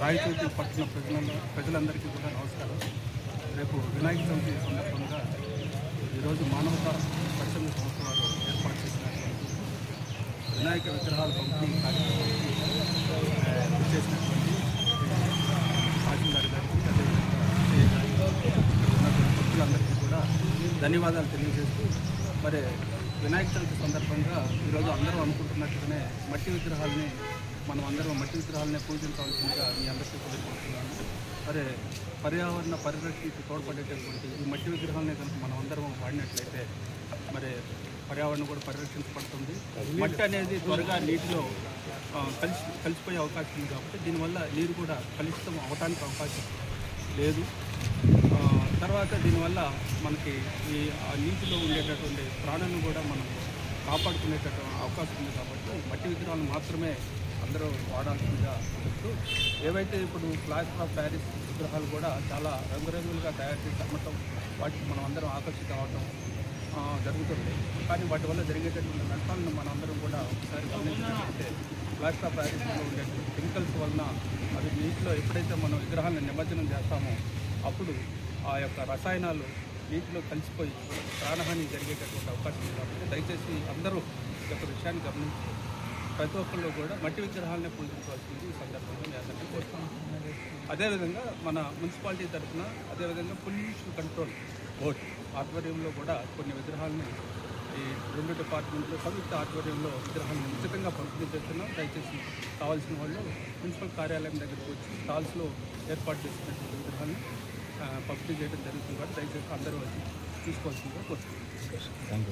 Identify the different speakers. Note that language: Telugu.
Speaker 1: రాయచోటి పట్టిన ప్రజల ప్రజలందరికీ కూడా నమస్కారం. రేపు వినాయక చవితి సందర్భంగా ఈరోజు మానవతా స్వచ్ఛంద సంస్థ వారు ఏర్పాటు చేసినటువంటి వినాయక విగ్రహాల పంపిణీ కార్యక్రమానికి చేసినటువంటి తహసీల్దార్ గారికి భక్తులందరికీ కూడా ధన్యవాదాలు తెలియజేస్తూ మరి వినాయక చవితి సందర్భంగా ఈరోజు అందరూ అనుకుంటున్నట్టుగానే మట్టి విగ్రహాలని మనం అందరం మట్టి విగ్రహాలనే పూజించవలసిందిగా మీ అందరికీ కోరుతున్నాను మరి పర్యావరణ పరిరక్షణకు తోడ్పడేటటువంటి ఈ మట్టి విగ్రహాలనే కనుక మనం అందరం వాడినట్లయితే మరి పర్యావరణం కూడా పరిరక్షించబడుతుంది. మట్టి అనేది త్వరగా నీటిలో కలిసి కలిసిపోయే అవకాశం ఉంది కాబట్టి దీనివల్ల నీరు కూడా కలుషితం అవడానికి అవకాశం లేదు. తర్వాత దీనివల్ల మనకి ఈ నీటిలో ఉండేటటువంటి ప్రాణాలను కూడా మనం కాపాడుకునేటటువంటి అవకాశం ఉంది కాబట్టి మట్టి విగ్రహాలు మాత్రమే అందరూ వాడాల్సిందిగా చెప్తూ ఏవైతే ఇప్పుడు ప్లాస్టర్ ఆఫ్ ప్యారిస్ విగ్రహాలు కూడా చాలా రంగురంగులుగా తయారు చేసి అమ్మటం వాటికి మనం అందరం ఆకర్షిత అవటం జరుగుతుంది. కానీ వాటి వల్ల జరిగేటటువంటి నష్టాలను మనందరం కూడా ఒకసారి గమనించినట్లయితే ప్లాస్టర్ ఆఫ్ ప్యారిస్లో ఉండే కెమికల్స్ వలన అవి నీటిలో ఎప్పుడైతే మనం విగ్రహాలను నిమజ్జనం చేస్తామో అప్పుడు ఆ యొక్క రసాయనాలు నీటిలో కలిసిపోయి ప్రాణహాని జరిగేటటువంటి అవకాశం ఉంది. కాబట్టి దయచేసి అందరూ ఈ యొక్క విషయాన్ని గమనించి ప్రతి ఒక్కళ్ళు కూడా మట్టి విగ్రహాలనే పూజించవలసింది ఈ సందర్భంగా నేను అందరినీ అదేవిధంగా మన మున్సిపాలిటీ తరఫున అదేవిధంగా పొల్యూషన్ కంట్రోల్ బోర్డ్ ఆధ్వర్యంలో కూడా కొన్ని విగ్రహాలని ఈ రెండు డిపార్ట్మెంట్లో సంయుక్త ఆధ్వర్యంలో విగ్రహాలను ఉచితంగా పంపిణీ చేస్తున్నాం. దయచేసి కావాల్సిన వాళ్ళు మున్సిపల్ కార్యాలయం దగ్గరకు వచ్చి స్టాల్స్లో ఏర్పాటు చేసినటువంటి విగ్రహాన్ని పంపిణీ చేయడం జరుగుతుంది కాబట్టి దయచేసి అందరూ వచ్చి తీసుకోవాల్సిందిగా కోరుతున్నాం